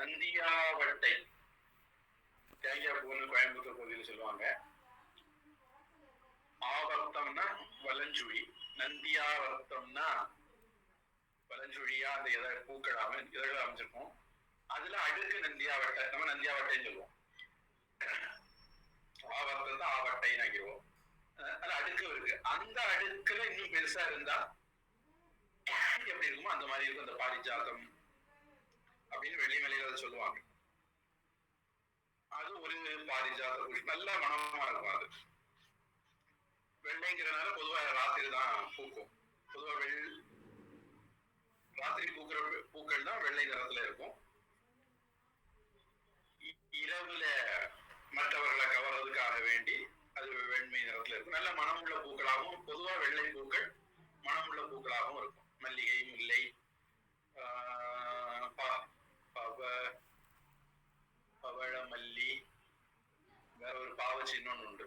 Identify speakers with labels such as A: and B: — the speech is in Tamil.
A: நந்தியாவட்டை. தேங்காய் பூன்னு கோயம்புத்தூர் பகுதியில் சொல்லுவாங்க. ஆவர்த்தம்னா வலஞ்சுழி. நந்தியாவர்த்தம்னா வலஞ்சுழியா அந்த இதழ் பூக்கள் அமை இதழ்கள் அமைஞ்சிருக்கும். அதுல அடுக்கு நந்தியாவட்டை நம்ம நந்தியாவட்டைன்னு சொல்லுவோம். ஆவர்த்தத்தை ஆவட்டைன்னு ஆக்கிடுவோம். அஹ் அது அடுக்கு இருக்கு. அந்த அடுக்குல இன்னும் பெருசா இருந்தா எப்படி இருக்குமோ அந்த மாதிரி இருக்கும். அந்த பாரிஜாதம் அதை சொல்லுவாங்க. அது ஒரு பாரிஜாத புஷ்பம் நல்ல மனமா இருக்கும் அது. வெள்ளைங்கிறனால பொதுவா ராத்திரி தான் பூக்கும். பொதுவா வெள் ராத்திரி பூக்கிற பூக்கள் தான் வெள்ளை நிறத்துல இருக்கும். இரவுல மற்றவர்களை கவர்றதுக்காக வேண்டி அது வெண்மை நிறத்துல இருக்கும். நல்ல மனமுள்ள பூக்களாகவும் பொதுவா வெள்ளை பூக்கள் மனமுள்ள பூக்களாகவும் இருக்கும். மல்லிகை முல்லை ഒരു പാവ ചിഹ്നമുണ്ട്